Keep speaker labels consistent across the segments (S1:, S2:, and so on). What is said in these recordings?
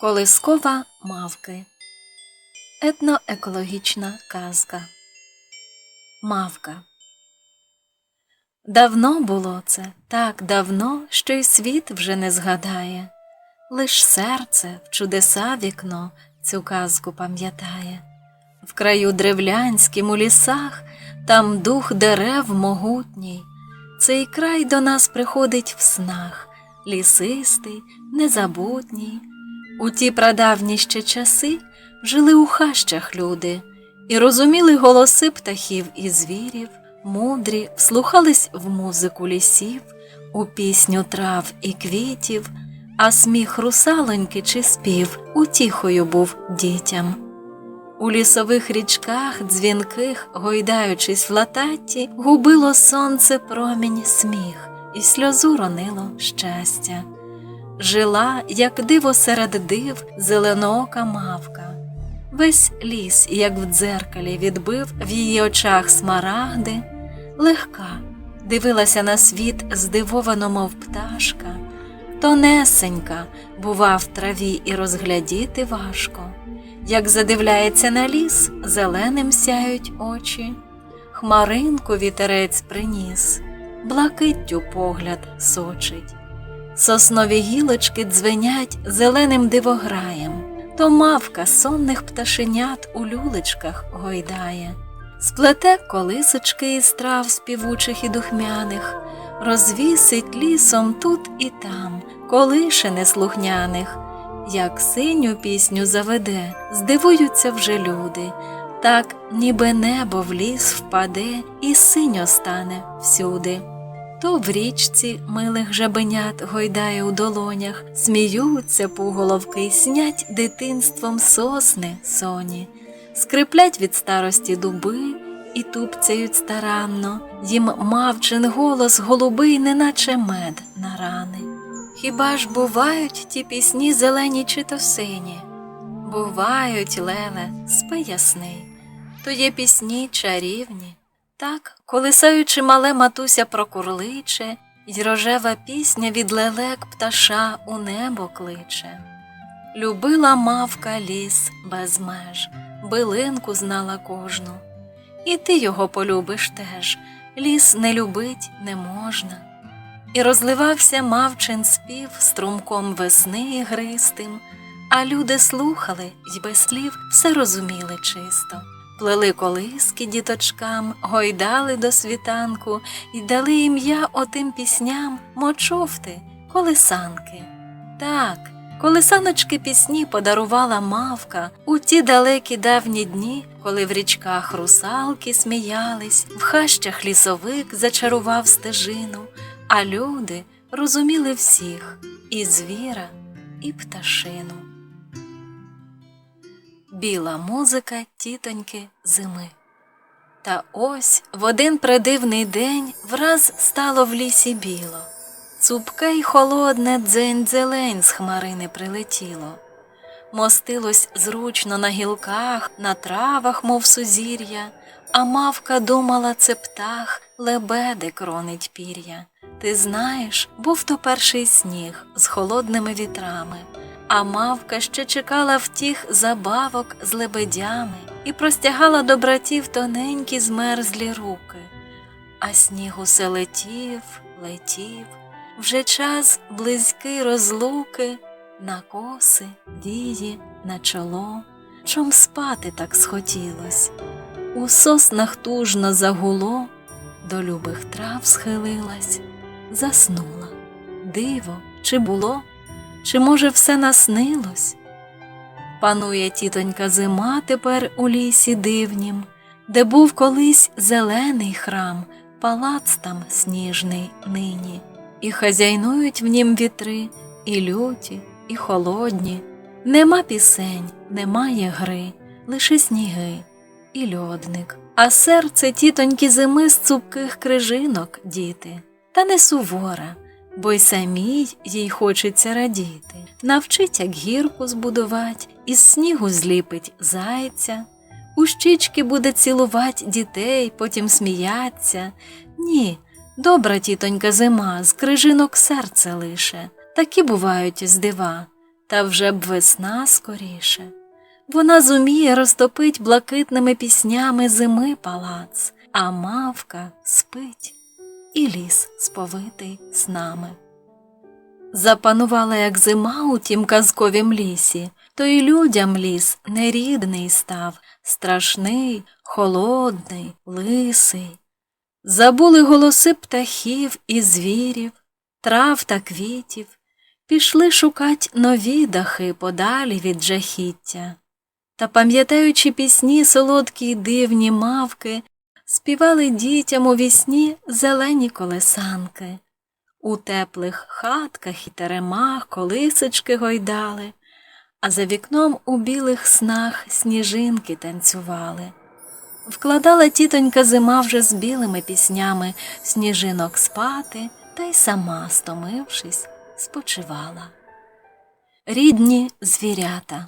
S1: Колискова мавки. Етноекологічна казка. Мавка. Давно було це, так давно, що й світ вже не згадає. Лиш серце в чудеса вікно цю казку пам'ятає. В краю древлянським у лісах, там дух дерев могутній. Цей край до нас приходить в снах, лісистий, незабутній. У ті прадавні ще часи жили у хащах люди і розуміли голоси птахів і звірів, мудрі, вслухались в музику лісів, у пісню трав і квітів, а сміх русалоньки чи спів утіхою був дітям. У лісових річках дзвінких, гойдаючись в лататі, губило сонце промінь сміх, і сльозу ронило щастя. Жила, як диво серед див, зеленоока мавка. Весь ліс, як в дзеркалі, відбив в її очах смарагди, легка, дивилася на світ здивовано, мов пташка, тонесенька, бува в траві і розглядіти важко. Як задивляється на ліс, зеленим сяють очі, хмаринку вітерець приніс, блакиттю погляд сочить. Соснові гілочки дзвенять зеленим дивограєм, то мавка сонних пташенят у люлечках гойдає, сплете колисочки із трав співучих і духмяних, розвісить лісом тут і там, колише неслухняних, як синю пісню заведе, здивуються вже люди, так ніби небо в ліс впаде і синьо стане всюди. То в річці милих жабенят гойдає у долонях, сміються пуголовки снять дитинством сосни соні, скриплять від старості дуби і тупцяють старанно, їм мавчин голос голубий, неначе мед на рани. Хіба ж бувають ті пісні зелені чи то сині? Бувають, леле, спи ясний, то є пісні чарівні. Так, колисаючи мале матуся прокурличе, й рожева пісня від лелек пташа у небо кличе. Любила мавка ліс без меж, билинку знала кожну. І ти його полюбиш теж, ліс не любить не можна. І розливався мавчин спів струмком весни гристим, а люди слухали й без слів все розуміли чисто плели колиски діточкам, гойдали до світанку і дали ім'я отим пісням мочовти, колисанки. Так, колисаночки пісні подарувала мавка у ті далекі давні дні, коли в річках русалки сміялись, в хащах лісовик зачарував стежину, а люди розуміли всіх і звіра, і пташину біла музика тітоньки зими. Та ось в один придивний день враз стало в лісі біло, цупке й холодне дзень дзелень з хмарини прилетіло, мостилось зручно на гілках, на травах, мов сузір'я, а мавка думала, це птах, лебеди кронить пір'я. Ти знаєш, був то перший сніг з холодними вітрами. А мавка ще чекала втіх забавок з лебедями і простягала до братів тоненькі змерзлі руки, а сніг усе летів, летів, вже час близький розлуки, на коси, вії, на чоло, чом спати так схотілось. У соснах тужно загуло, до любих трав схилилась, заснула. Диво, чи було? Чи, може, все наснилось? Панує тітонька зима тепер у лісі дивнім, де був колись зелений храм, палац там сніжний нині, і хазяйнують в нім вітри, і люті, і холодні. Нема пісень, немає гри, лише сніги і льодник, а серце тітоньки зими з цупких крижинок, діти, та не сувора бо й самій їй хочеться радіти, навчить, як гірку збудувати, із снігу зліпить зайця, у щічки буде цілувати дітей, потім сміяться. Ні, добра тітонька зима, з крижинок серце лише, такі бувають з дива. та вже б весна скоріше. Вона зуміє розтопить блакитними піснями зими палац, а мавка спить, і ліс сповитий снами. Запанувала, як зима у тім казковім лісі, то й людям ліс нерідний став, страшний, холодний, лисий. Забули голоси птахів і звірів, трав та квітів, пішли шукать нові дахи подалі від жахіття. Та, пам'ятаючи пісні солодкі й дивні мавки, співали дітям у вісні зелені колесанки. У теплих хатках і теремах колисочки гойдали, а за вікном у білих снах сніжинки танцювали. Вкладала тітонька зима вже з білими піснями сніжинок спати, та й сама, стомившись, спочивала. Рідні звірята.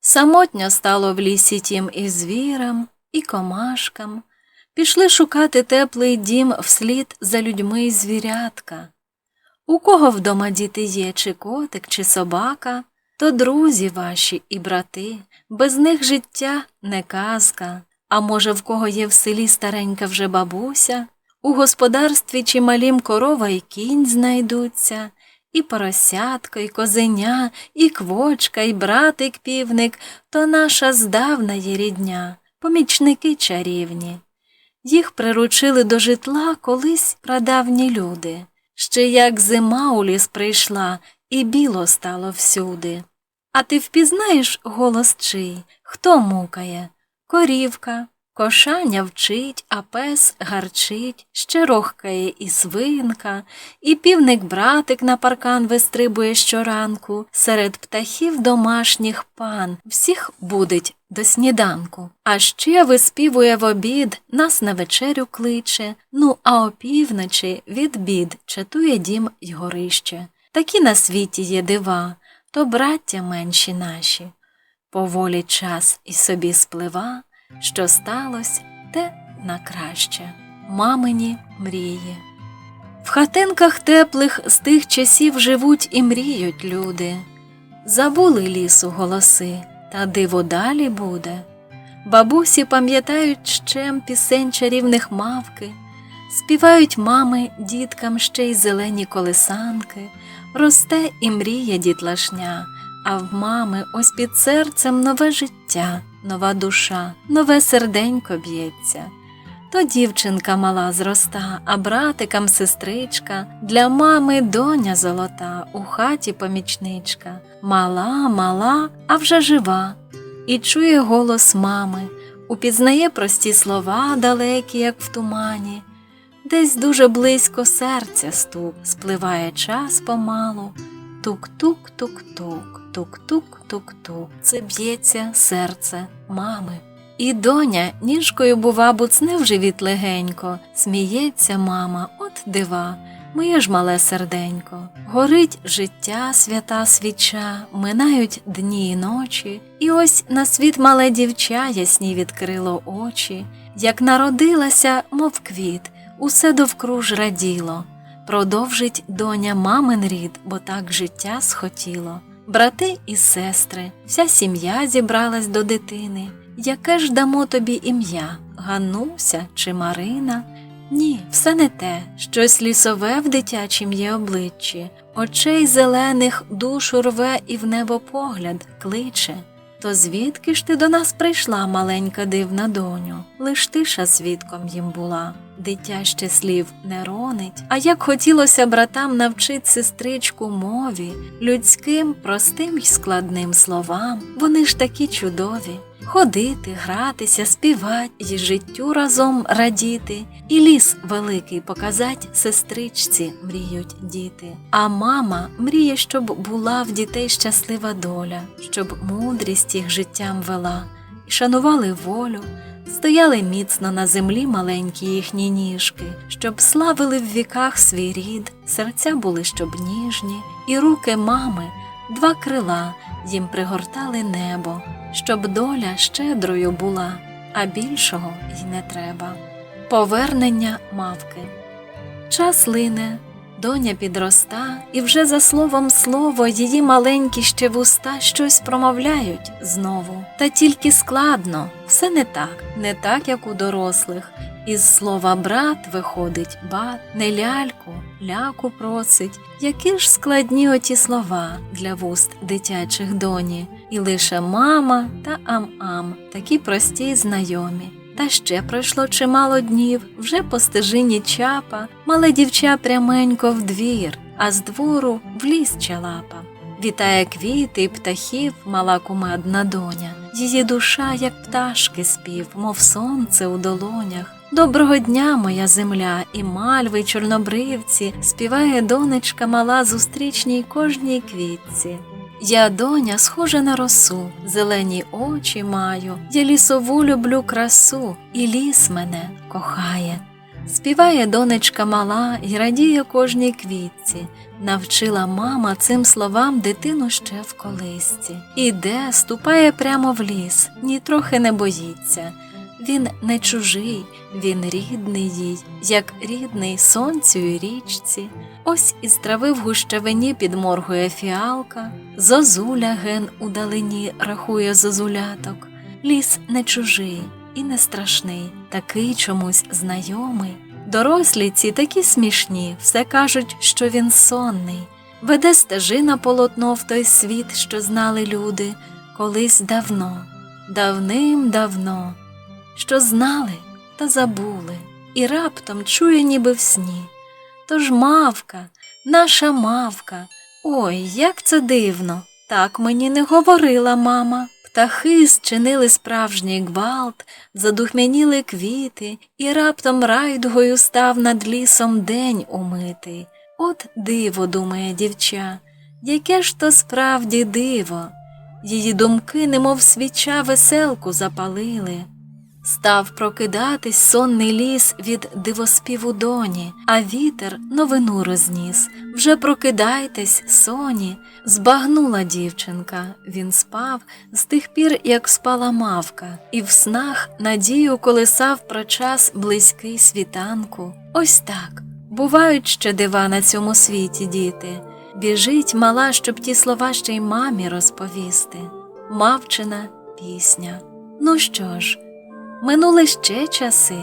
S1: Самотньо стало в лісі тім і звірам, і комашкам. Пішли шукати теплий дім вслід за людьми й звірятка. У кого вдома діти є, чи котик, чи собака, то друзі ваші і брати, без них життя не казка. А може, в кого є в селі старенька вже бабуся, у господарстві чималім корова і кінь знайдуться, і поросятко, і козеня, і квочка, і братик півник, то наша здавна є рідня, помічники чарівні. Їх приручили до житла колись прадавні люди, ще як зима у ліс прийшла, і біло стало всюди. А ти впізнаєш голос чий, хто мукає? Корівка, кошаня вчить, а пес гарчить, ще рохкає і свинка, і півник братик на паркан вистрибує щоранку, серед птахів домашніх пан, всіх будить до сніданку. А ще виспівує в обід, нас на вечерю кличе, ну а опівночі від бід чатує дім й горище. Такі на світі є дива, то браття менші наші. Поволі час і собі сплива, що сталося, те на краще. Мамині мрії. В хатинках теплих з тих часів живуть і мріють люди. Забули лісу голоси, та диво далі буде. Бабусі пам'ятають щем пісень чарівних мавки, співають мами діткам ще й зелені колесанки, росте і мріє дітлашня, а в мами ось під серцем нове життя, нова душа, нове серденько б'ється. То дівчинка мала зроста, а братикам сестричка, для мами доня золота, у хаті помічничка, мала, мала, а вже жива, і чує голос мами, упізнає прості слова, далекі, як в тумані. Десь дуже близько серця стук, спливає час помалу. Тук-тук-тук-тук, тук-тук-тук-тук. Це б'ється серце мами. І доня ніжкою, бува, буцне в живіт легенько, сміється мама, от дива, моє ж мале серденько. Горить життя, свята свіча, минають дні й ночі, і ось на світ мале дівча ясні відкрило очі, як народилася, мов квіт, усе довкруж раділо. Продовжить доня мамин рід, бо так життя схотіло. Брати і сестри, вся сім'я зібралась до дитини. Яке ж дамо тобі ім'я? Гануся чи Марина? Ні, все не те, щось лісове в дитячім є обличчі, очей зелених душу рве і в небо погляд кличе. То звідки ж ти до нас прийшла, маленька дивна доню? Лиш тиша свідком їм була. Дитя ще слів не ронить, а як хотілося братам навчить сестричку мові, людським, простим й складним словам, вони ж такі чудові. Ходити, гратися, співать і життю разом радіти, і ліс великий показать сестричці мріють діти. А мама мріє, щоб була в дітей щаслива доля, щоб мудрість їх життям вела, і шанували волю, стояли міцно на землі маленькі їхні ніжки, щоб славили в віках свій рід, серця були щоб ніжні, і руки мами, два крила їм пригортали небо, щоб доля щедрою була, а більшого й не треба. Повернення мавки. Час лине, Доня підроста, і вже за словом слово її маленькі ще вуста щось промовляють знову. Та тільки складно, все не так, не так, як у дорослих. Із слова брат виходить бат, не ляльку, ляку просить. Які ж складні оті слова для вуст дитячих доні, і лише мама та ам-ам, такі прості й знайомі. Та ще пройшло чимало днів, вже по стежині чапа, мале дівча пряменько в двір, а з двору в ліс чалапа. Вітає квіти й птахів, мала кумедна доня. Її душа, як пташки спів, мов сонце у долонях. Доброго дня, моя земля, і мальви, чорнобривці, співає донечка мала зустрічній кожній квітці. Я доня схожа на росу, зелені очі маю, я лісову люблю красу, і ліс мене кохає. Співає донечка мала й радіє кожній квітці, навчила мама цим словам дитину ще в колисці. Іде, ступає прямо в ліс, ні трохи не боїться. Він не чужий, він рідний їй, як рідний сонцю й річці. Ось із трави в гущавині підморгує фіалка, зозуля ген у далині рахує зозуляток. Ліс не чужий і не страшний, такий чомусь знайомий. Дорослі ці такі смішні, все кажуть, що він сонний. Веде стежина полотно в той світ, що знали люди, колись давно, давним-давно, що знали та забули, і раптом чує, ніби в сні. Тож мавка, наша мавка, ой, як це дивно. Так мені не говорила мама. Птахи зчинили справжній гвалт, задухмяніли квіти, і раптом райдугою став над лісом день умитий. От диво, думає дівча, яке ж то справді диво. Її думки, немов свіча веселку запалили. Став прокидатись сонний ліс від дивоспіву доні, а вітер новину розніс. Вже прокидайтесь, соні, збагнула дівчинка. Він спав з тих пір, як спала мавка, і в снах надію колисав про час близький світанку. Ось так. Бувають ще дива на цьому світі, діти. Біжить мала, щоб ті слова ще й мамі розповісти. Мавчина пісня. Ну що ж, Минули ще часи,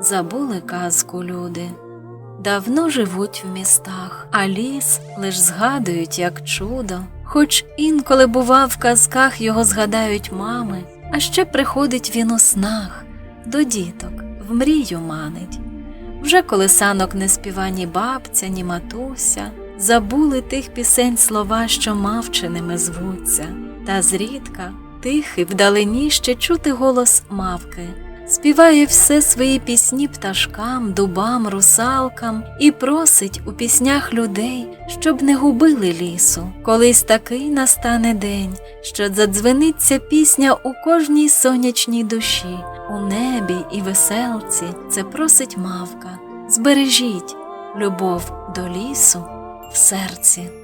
S1: забули казку люди. Давно живуть в містах, а ліс лиш згадують як чудо. Хоч інколи, бува, в казках його згадають мами, а ще приходить він у снах, до діток, в мрію манить. Вже коли санок не співа ні бабця, ні матуся, забули тих пісень слова, що мавчиними звуться, та зрідка тихий вдалині ще чути голос мавки. Співає все свої пісні пташкам, дубам, русалкам і просить у піснях людей, щоб не губили лісу. Колись такий настане день, що задзвениться пісня у кожній сонячній душі, у небі і веселці це просить мавка. Збережіть любов до лісу в серці.